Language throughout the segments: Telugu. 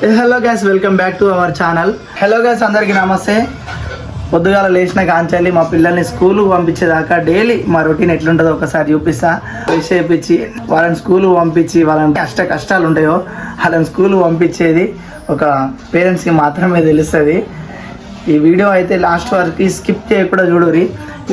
Hello guys welcome back to our channel hello guys అందరికీ నమస్తే. పొద్దుగాల లేచిన కాంచాలి మా పిల్లల్ని స్కూల్ పంపించేదాకా డైలీ మా రొటీన్ ఎట్లుంటుందో ఒకసారి చూపిస్తా. ఫ్రెష్ చేయించి వాళ్ళని స్కూల్ పంపించి వాళ్ళని కష్ట కష్టాలు ఉంటాయో వాళ్ళని స్కూల్ పంపించేది ఒక పేరెంట్స్కి మాత్రమే తెలుస్తుంది. ఈ వీడియో అయితే లాస్ట్ వరకు స్కిప్ చేయకుండా చూడరి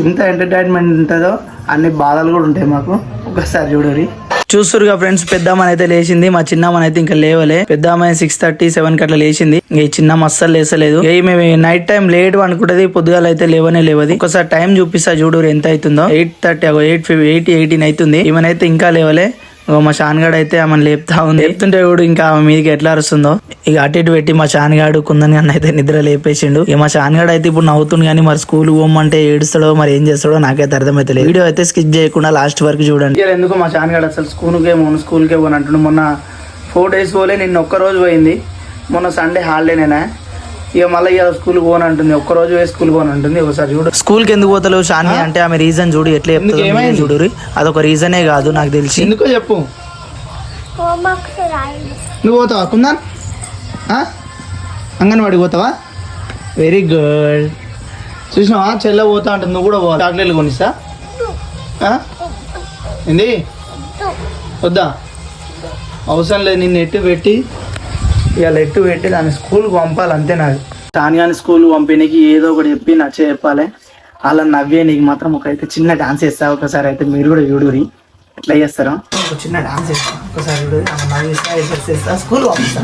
ఎంత ఎంటర్టైన్మెంట్ ఉంటుందో అన్ని బాధలు కూడా ఉంటాయి మాకు. ఒకసారి చూడరి చూస్తురుగా ఫ్రెండ్స్ పెద్దమ్మని అయితే లేచింది. మా చిన్నమ్మని అయితే ఇంకా లేవలే. పెద్దమ్మాయి సిక్స్ థర్టీ సెవెన్కి అట్లా లేచింది. ఇంక ఈ చిన్నమ్మ అస్సలు లేసలేదు. మేము నైట్ టైం లేట్ అనుకుంటది. పొద్దుగాల అయితే లేవనే లేవది. ఒకసారి టైం చూపిస్తా చూడు ఎంత అవుతుందో. Eight thirty eight eighty eighteen అవుతుంది. ఈమెనైతే ఇంకా లేవలే. మా షాన్గాడు అయితే ఆమెను లేపుతా ఉంది. లేపుతుంటే కూడా ఇంకా ఆమె మీదకి ఎట్లా అరుస్తుందో. ఇక అటు ఇటు పెట్టి మా షాన్గాడు కుందని అన్న అయితే నిద్ర లేపేసిండు. ఇక మా షాన్గాడు అయితే ఇప్పుడు నవ్వుతుంది కానీ మరి స్కూల్ పోమంటే ఏడుస్తాడో మరి ఏం చేస్తాడో నాకైతే అర్థమైతే వీడియో అయితే స్కిప్ చేయకుండా లాస్ట్ వరకు చూడండి. ఎందుకు మా షాన్గాడు అసలు స్కూల్కే పోను స్కూల్కే పోను అంటున్నాడు మొన్న ఫోర్ డేస్ పోలే నిన్న ఒక్క రోజు పోయింది. మొన్న సండే హాలిడేనేనా? ఇక మళ్ళీ ఇక స్కూల్ పోను అంటుంది. ఒక్క రోజు పోయి స్కూల్ పోను అంటుంది. ఒకసారి చూడు. స్కూల్కి ఎందుకు పోతలేవు షాన్వి అంటే ఆమె రీజన్ చూడు ఎట్లా చెప్తుందో చూడు అదొక రీజనే కాదు నాకు తెలిసి. ఎందుకో చెప్పు. నువ్వు పోతావా? కుందన్? ఆ? అంగన్వాడికి పోతావా? వెరీ గుడ్ చూసినావా? చెల్ల పోతా అంటే నువ్వు కూడా పోవాలి చాక్లెట్లు కొనిస్తా. ఆ? ఏంది? వద్దా. అవసరం లేదు. నిన్ను ఎట్టు పెట్టి ఇవాళ ఎట్టు పెట్టి దాన్ని స్కూల్కి పంపాలి అంతే నాకు సానియాని స్కూల్ పంపిణీకి ఏదో ఒకటి చెప్పి నచ్చ చెప్పాలి. అలా నవ్వే నీకు మాత్రం ఒక అయితే చిన్న డాన్స్ చేస్తా ఒకసారి అయితే మీరు కూడా చూడురి ఎట్లా చేస్తారో. ఒక చిన్న డాన్స్ చేస్తా ఒకసారి చూడు. నవ్విస్తా చేస్తా స్కూల్ పంపిస్తా.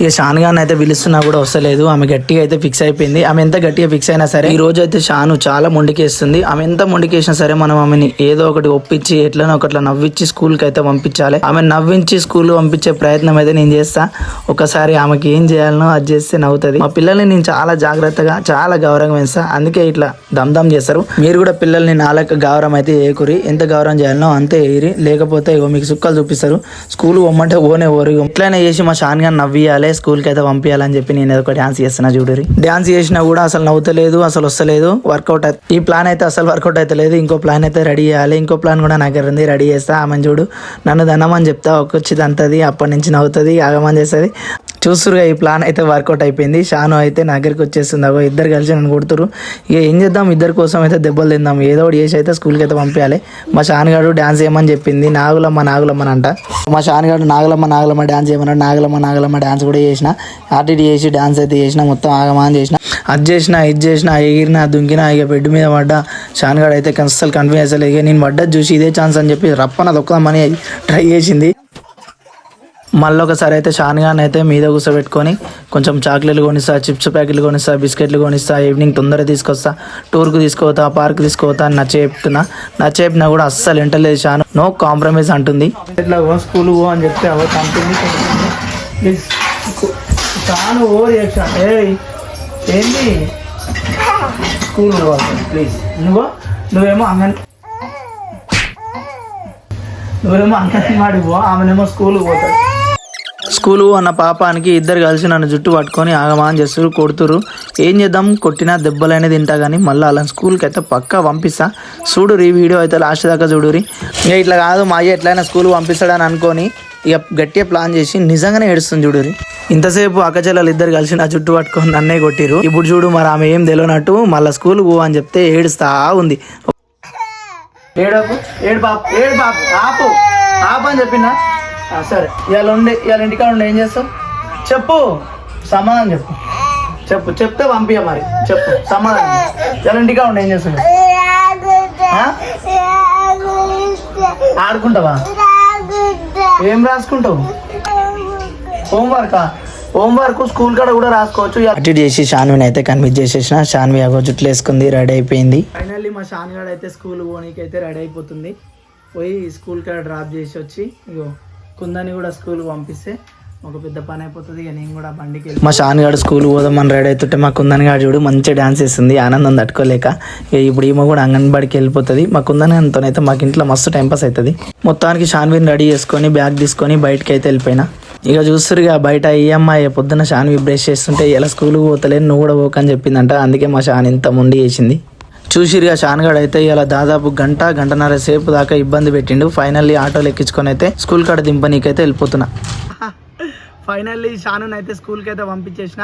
ఇక షాన్గాన్ అయితే పిలుస్తున్నా కూడా వస్తలేదు. ఆమె గట్టిగా అయితే ఫిక్స్ అయిపోయింది. ఆమె ఎంత గట్టిగా ఫిక్స్ అయినా సరే ఈ రోజు అయితే షాను చాలా మొండికేస్తుంది. ఆమె ఎంత మొండికేసినా సరే మనం ఆమెని ఏదో ఒకటి ఒప్పించి ఎట్లనో ఒకట్లా నవ్వించి స్కూల్కి అయితే పంపించాలి. ఆమె నవ్వించి స్కూల్ పంపించే ప్రయత్నం అయితే నేను చేస్తా. ఒకసారి ఆమెకి ఏం చేయాలనో అది చేస్తే నవ్వుతుంది. మా పిల్లల్ని నేను చాలా జాగ్రత్తగా చాలా గౌరవం వేస్తా అందుకే ఇట్లా దమ్ దమ్ చేస్తారు. మీరు కూడా పిల్లల్ని నాలక గౌరవం అయితే ఏకురి ఎంత గౌరవం చేయాలనో అంతే ఏరి. లేకపోతే ఇగో మీకు సుక్కలు చూపిస్తారు. స్కూల్ పొమ్మంటే ఓనే ఓరి. ఎట్లయినా చేసి మా షాన్ గారిని నవ్వియాలి స్కూల్కి అయితే పంపించాలని చెప్పి నేను ఏదో ఒక డాన్స్ చేస్తున్నా చూడరి డాన్స్ చేసినా కూడా అసలు నవ్వుతలేదు అసలు వస్తలేదు వర్కౌట్ ఈ ప్లాన్ అయితే అసలు వర్కౌట్ అయితే లేదు ఇంకో ప్లాన్ అయితే రెడీ చేయాలి ఇంకో ప్లాన్ కూడా నాకు ఉంది రెడీ చేస్తా ఆమెను చూడు. నన్ను దనమని చెప్తా ఒక్కొచ్చి అంతది అప్పటి నుంచి నవ్వుతుంది ఆగమని చేస్తుంది. చూస్తురుగా ఈ ప్లాన్ అయితే వర్కౌట్ అయిపోయింది. షాను అయితే నా దగ్గరికి వచ్చేస్తుంది అగో ఇద్దరు కలిసి నన్ను కొడుతురు ఇక ఏం చేద్దాం? ఇద్దరి కోసం అయితే దెబ్బలు తిందాం. ఏదో ఒకటి చేసి అయితే స్కూల్కి అయితే పంపించాలి మా షాన్గాడు డాన్స్ చేయమని చెప్పింది. నాగులమ్మ నాగులమ్మ అంట. మా షాన్గాడు నాగులమ్మ నాగులమ్మ డ్యాన్స్ చేయమన్నాడు. నాగులమ్మ నాగులమ్మ డ్యాన్స్ కూడా చేసిన. అటు చేసి డ్యాన్స్ అయితే చేసిన. మొత్తం ఆగమాన్ చేసిన. అది చేసిన ఇది చేసిన ఎగిరిన దుంకిన ఇక బెడ్ మీద పడ్డా. షాన్గాడు అయితే అసలు కన్ఫ్యూజ్ అసలు ఇక నేను పడ్డది చూసి ఇదే ఛాన్స్ అని చెప్పి రప్పన దొక్కదామని ట్రై చేసింది. మళ్ళీ ఒకసారి అయితే షాన్గాన్ అయితే మీద కూర్చోబెట్టుకొని కొంచెం చాక్లెట్లు కొనిస్తా చిప్స్ ప్యాకెట్లు కొనిస్తా బిస్కెట్లు కొనిస్తా ఈవినింగ్ తొందరగా తీసుకొస్తా టూర్కి తీసుకుపోతా పార్క్ తీసుకుపోతా అని నచ్చ చెప్తున్నా. నచ్చ చెప్పినా కూడా అస్సలు వింటలేదు షాను. నో కాంప్రమైజ్ అంటుంది. ఇట్లా స్కూల్ పో అని చెప్తే అవ కంపెనీ షాను ఓ ఏంటి స్కూల్ పోవాలి ప్లీజ్. నువ్వు నువ్వేమో అంగన్ నువ్వేమో అంగన్వాడి పో ఆమెనేమో స్కూల్కి పోతాడు స్కూలు అన్న పాపానికి ఇద్దరు కలిసి నన్ను జుట్టు పట్టుకొని ఆగమాన్ చేస్తారు కొడుతురు ఏం చేద్దాం? కొట్టినా దెబ్బలైనా తింటా కానీ మళ్ళీ అలా స్కూల్కి అయితే పక్కా పంపిస్తా. చూడురి ఈ వీడియో అయితే లాస్ట్ దాకా చూడురి ఇక ఇట్లా కాదు మా అయ్య ఎట్లయినా స్కూల్ పంపిస్తాడని అనుకొని ఇక గట్టిగా ప్లాన్ చేసి నిజంగానే ఏడుస్తుంది చూడురి ఇంతసేపు అక్కచెల్లెలు ఇద్దరు కలిసి నా జుట్టు పట్టుకొని నన్నే కొట్టిరు ఇప్పుడు చూడు మరి ఆమె ఏం తెలియనట్టు మళ్ళీ స్కూల్ పో అని చెప్తే ఏడుస్తా ఉంది. ఏడపు ఏడు బాపు ఏడు బాపు ఆపు. ఆపు అని చెప్పిందా సరే. ఇవాళ ఉండి ఇవాళ ఇంటికాడ ఉండి ఏం చేస్తావు? చెప్పు. సమాధానం చెప్పు. చెప్పు. చెప్తే పంపియ మరి. చెప్పు. సమాధానం. ఇవాళ ఇంటికాడ ఉండి ఏం చేస్తావు? ఆడుకుంటావా? ఏం రాసుకుంటావు? హోంవర్కా? హోంవర్క్ స్కూల్ కాడ కూడా రాసుకోవచ్చు. అటు చేసి షాన్విని అయితే కన్విన్స్ చేసేసిన. షాన్వి అగో జుట్లు వేసుకుంది రెడీ అయిపోయింది. ఫైనల్లీ మా షాన్గాడ్ అయితే స్కూల్ పోనీకి అయితే రెడీ అయిపోతుంది. పోయి స్కూల్ కాడ డ్రాప్ చేసి వచ్చి ఇగో కుందని కూడా స్కూల్ పంపిస్తే ఒక పెద్ద పని అయిపోతుంది. ఇక నేను కూడా బండికి వెళ్ళి- మా షాన్ గాడు స్కూల్ పోదామని రెడీ అవుతుంటే మా కుందని గారు చూడు మంచిగా డాన్స్ వేస్తుంది ఆనందం తట్టుకోలేక ఇక ఇప్పుడు ఈమె కూడా అంగన్వాడికి వెళ్ళిపోతుంది. మా కుందని అయితే మాకు ఇంట్లో మస్తు టైంపాస్ అవుతుంది మొత్తానికి షాన్వీని రెడీ చేసుకొని బ్యాగ్ తీసుకొని బయటకి అయితే వెళ్ళిపోయినా. ఇక చూస్తురుగా బయట ఈ అమ్మాయి పొద్దున్న షాన్వి బ్రష్ చేస్తుంటే ఇలా స్కూల్కి పోతలేదు నువ్వు కూడా పోకని చెప్పిందంట. అందుకే మా షాన్ ఇంత ముండి చేసింది. చూసిరుగా షాన్గాడ్ అయితే ఇలా దాదాపు గంట గంటన్నర సేపు దాకా ఇబ్బంది పెట్టిండు. ఫైనల్లీ ఆటోలు ఎక్కించుకొని అయితే స్కూల్ కాడ దింపనీకైతే వెళ్ళిపోతున్నా. ఫైనల్లీ షాను అయితే స్కూల్కి అయితే పంపించేసిన.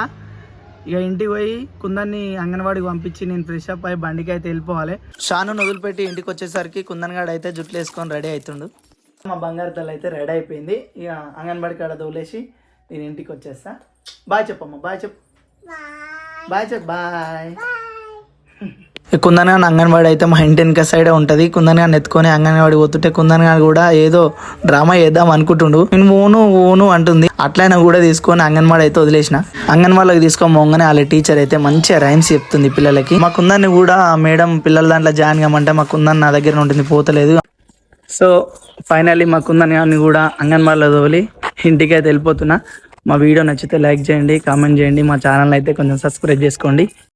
ఇక ఇంటికి పోయి కుందన్ని అంగన్వాడికి పంపించి నేను ఫ్రెష్ అప్ అయ్యి బండికి అయితే వెళ్ళిపోవాలి. షాను వదిలిపెట్టి ఇంటికి వచ్చేసరికి కుందన్ గాడు అయితే జుట్లు వేసుకొని రెడీ అవుతుండు మా బంగారు తల్లి అయితే రెడీ అయిపోయింది. ఇక అంగన్వాడి కాడ తోలేసి నేను ఇంటికి వచ్చేస్తా. బాయ్ చెప్పమ్మా బాయ్ చెప్పు. బాయ్ చెప్పు బాయ్ కుందనగాని అంగన్వాడి అయితే మా ఇంటి వెనక సైడే ఉంటుంది. కుందనగాని ఎత్తుకొని అంగన్వాడి పోతుంటే కుందనగాని కూడా ఏదో డ్రామా చేద్దాం అనుకుంటుండు. నేను ఓను ఓను అంటుంది. అట్లయినా కూడా తీసుకొని అంగన్వాడి అయితే వదిలేసిన. అంగన్వాడిలోకి తీసుకొని మొంగనే వాళ్ళ టీచర్ అయితే మంచిగా రైమ్స్ చెప్తుంది పిల్లలకి. మా కుందన్ని కూడా మేడం పిల్లల దాంట్లో జాయిన్ కమ్మంటే మా కుందన్ నా దగ్గర ఉంటుంది పోతలేదు. సో ఫైనల్లీ మా కుందన్ కూడా అంగన్వాడిలో తోలి ఇంటికి అయితే వెళ్ళిపోతున్నా. మా వీడియో నచ్చితే లైక్ చేయండి కామెంట్ చేయండి. మా ఛానల్ అయితే కొంచెం సబ్స్క్రైబ్ చేసుకోండి.